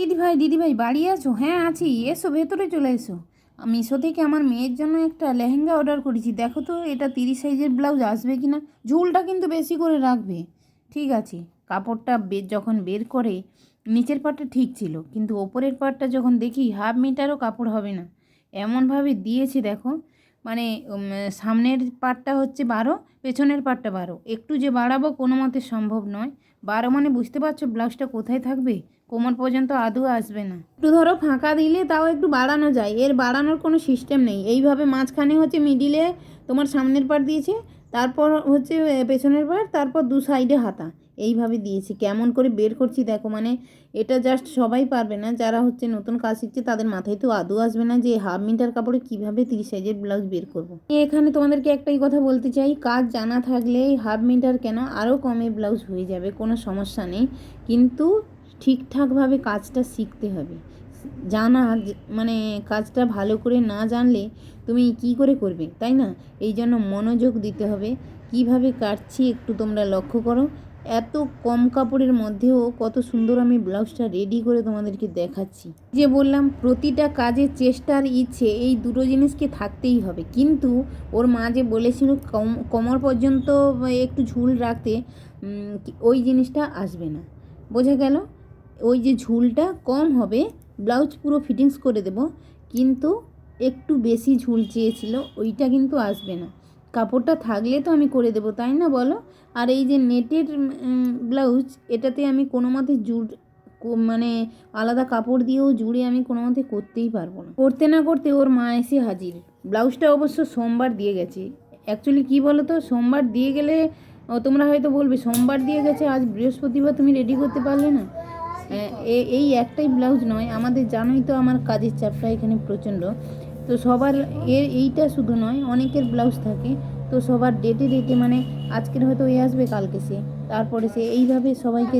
দিদিভাই দিদিভাই, বাড়ি আছো? হ্যাঁ আছি। এসো, ভেতরে চলে এসো। মিশো থেকে আমার মেয়ের জন্য একটা লেহেঙ্গা অর্ডার করেছি। দেখো তো, এটা তিরিশ সাইজের ব্লাউজ আসবে কি না ঝুলটা কিন্তু বেশি করে রাখবে। ঠিক আছে। কাপড়টা বের যখন বের করে, নিচের পাটটা ঠিক ছিল। কিন্তু ওপরের পাটটা যখন দেখি, হাফ মিটারও কাপড় হবে না। এমনভাবে দিয়েছে, দেখো। মানে সামনের পাটটা হচ্ছে বারো, পেছনের পাটটা বারো। একটু যে বাড়াবো কোনো মতে সম্ভব নয়। বারো মানে বুঝতে পারছ ব্লাউজটা কোথায় থাকবে? কোমর পর্যন্ত আদৌ আসবে না। একটু ধরো ফাঁকা দিলে তাও একটু বাড়ানো যায়। এর বাড়ানোর কোনো সিস্টেম নেই। এইভাবে মাঝখানে হচ্ছে মিডিলে তোমার সামনের পার দিয়েছে, তারপর হচ্ছে পেছনের পাট তারপর দু সাইডে হাতা। এইভাবে দিয়েছি। কেমন করে বের করছি দেখো মানে এটা জাস্ট সবাই পারবে না। যারা হচ্ছে নতুন কাজ শিখছে, তাদের মাথায় তো আদৌ আসবে না যে হাফ মিটার কাপড়ে কীভাবে তিরিশ সাইজের ব্লাউজ বের করব। এখানে তোমাদেরকে একটাই কথা বলতে চাই। কাজ জানা থাকলে হাফ মিটার কেন আরও কমে ব্লাউজ হয়ে যাবে, কোনো সমস্যা নেই। কিন্তু ঠিকঠাকভাবে কাজটা শিখতে হবে। জানা মানে কাজটা ভালো করে না জানলে তুমি কি করে করবে, তাই না? এই জন্য মনোযোগ দিতে হবে। কীভাবে কাটছি একটু তোমরা লক্ষ্য করো। এত কম কাপড়ের মধ্যেও কত সুন্দর আমি ব্লাউজটা রেডি করে তোমাদেরকে দেখাচ্ছি। যে বললাম, প্রতিটা কাজের চেষ্টার ইচ্ছে, এই দুটো জিনিসকে থাকতেই হবে। কিন্তু ওর মা যে বলেছিল, কম, কোমর পর্যন্ত একটু ঝুল রাখতে ওই জিনিসটা আসবে না। বোঝা গেল? ওই যে ঝুলটা কম হবে, ব্লাউজ পুরো ফিটিংস করে দেব। কিন্তু একটু বেশি ঝুল চেয়েছিল, ওইটা কিন্তু আসবে না। কাপড়টা থাকলে তো আমি করে দেবো, তাই না বলো? আর এই যে নেটের ব্লাউজ, এটাতে আমি কোনো মতে জুড় মানে আলাদা কাপড় দিয়েও জুড়ে আমি কোনো মতে করতেই পারব না। করতে না করতে ওর মা এসে হাজির। ব্লাউজটা অবশ্য সোমবার দিয়ে গেছে। অ্যাকচুয়ালি কী বলো তো, সোমবার দিয়ে গেলে তোমরা হয়তো বলবে, সোমবার দিয়ে গেছে, আজ বৃহস্পতিবার তুমি রেডি করতে পারলে না? এই একটাই ব্লাউজ নয়, আমাদের জানোই তো আমার কাজের চাপটা এখানে প্রচণ্ড। তো সবার এর এইটা শুধু নয়, অনেকের ব্লাউজ থাকে, তো সবার ডেটে ডেটে মানে আজকের হয়তো এ আসবে, কালকে সে। তারপরে সে এইভাবে সবাইকে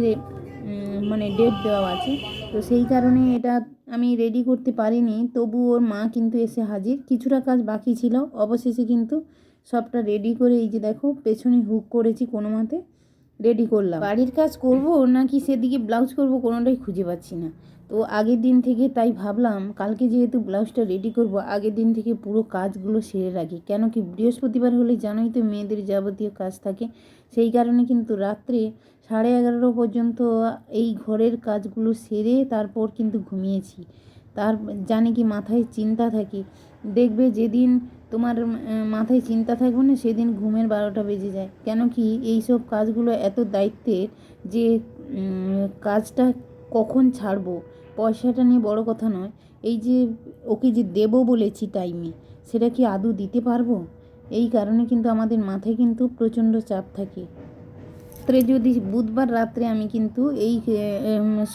মানে ডেট দেওয়া আছে। তো সেই কারণে এটা আমি রেডি করতে পারিনি, তবু ওর মা কিন্তু এসে হাজির। কিছুটা কাজ বাকি ছিল, অবশেষে কিন্তু সবটা রেডি করে এই যে দেখো, পেছনে হুক করেছি কোনো মতে। রেডি করলাম। বাড়ির কাজ করব নাকি সেদিকে ব্লাউজ করব কোনোটাই খুঁজে পাচ্ছি না। তো আগের দিন থেকে তাই ভাবলাম, কালকে যেহেতু ব্লাউজটা রেডি করব, আগের দিন থেকে পুরো কাজগুলো সেরে রাখি। কেন কি বৃহস্পতিবার হলে জানোই তো মেয়েদের যাবতীয় কাজ থাকে। সেই কারণে কিন্তু রাত্রে সাড়ে এগারোটা পর্যন্ত এই ঘরের কাজগুলো সেরে তারপর কিন্তু ঘুমিয়েছি। তার জানি কি মাথায় চিন্তা থাকে। দেখবে যেদিন তোমার মাথায় চিন্তা থাকবে না, সেদিন ঘুমের বারোটা বেজে যায়। কেন কি এই সব কাজগুলো এত দায়িত্বের যে কাজটা কখন ছাড়বো? পয়সাটা নিয়ে বড় কথা নয়। এই যে, ওকে যে দেবো বলেছি টাইমে, সেটা কি আদৌ দিতে পারব? এই কারণে কিন্তু আমাদের মাথায় কিন্তু প্রচণ্ড চাপ থাকে। রাত্রে যদি বুধবার রাত্রে আমি কিন্তু এই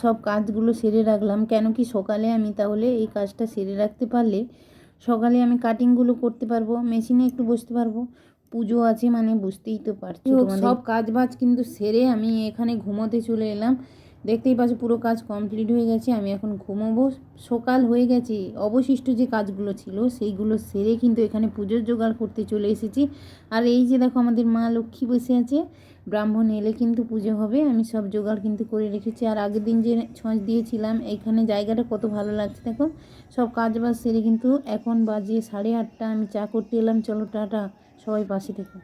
সব কাজগুলো সেরে রাখলাম, কেন কি সকালে আমি তাহলে এই কাজটা সেরে রাখতে পারলে সকালে আমি কাটিংগুলো করতে পারব মেশিনে একটু বসতে পারব। পুজো আছে মানে বুঝতেই তো পারছি সব কাজ বাজ কিন্তু সেরে আমি এখানে ঘুমোতে চলে এলাম। দেখতেই পাচ্ছ পুরো কাজ কমপ্লিট হয়ে গেছে, আমি এখন ঘুমোবো। সকাল হয়ে গেছে, অবশিষ্ট যে কাজগুলো ছিল সেইগুলো সেরে কিন্তু এখানে পুজোর জোগাড় করতে চলে এসেছি। আর এই যে দেখো আমাদের মা লক্ষ্মী বসে আছে, ব্রাহ্মণ এলে কিন্তু পুজো হবে, আমি সব জোগাড় কিন্তু করে রেখেছি। আর আগের দিন যে ছঁচ দিয়েছিলাম এইখানে জায়গাটা কত ভালো লাগছে দেখো। সব কাজ বাজ সেরে কিন্তু এখন বাজে সাড়ে আটটা, আমি চা করতে এলাম, চলো টাটা, সবাই পাশে থেকো।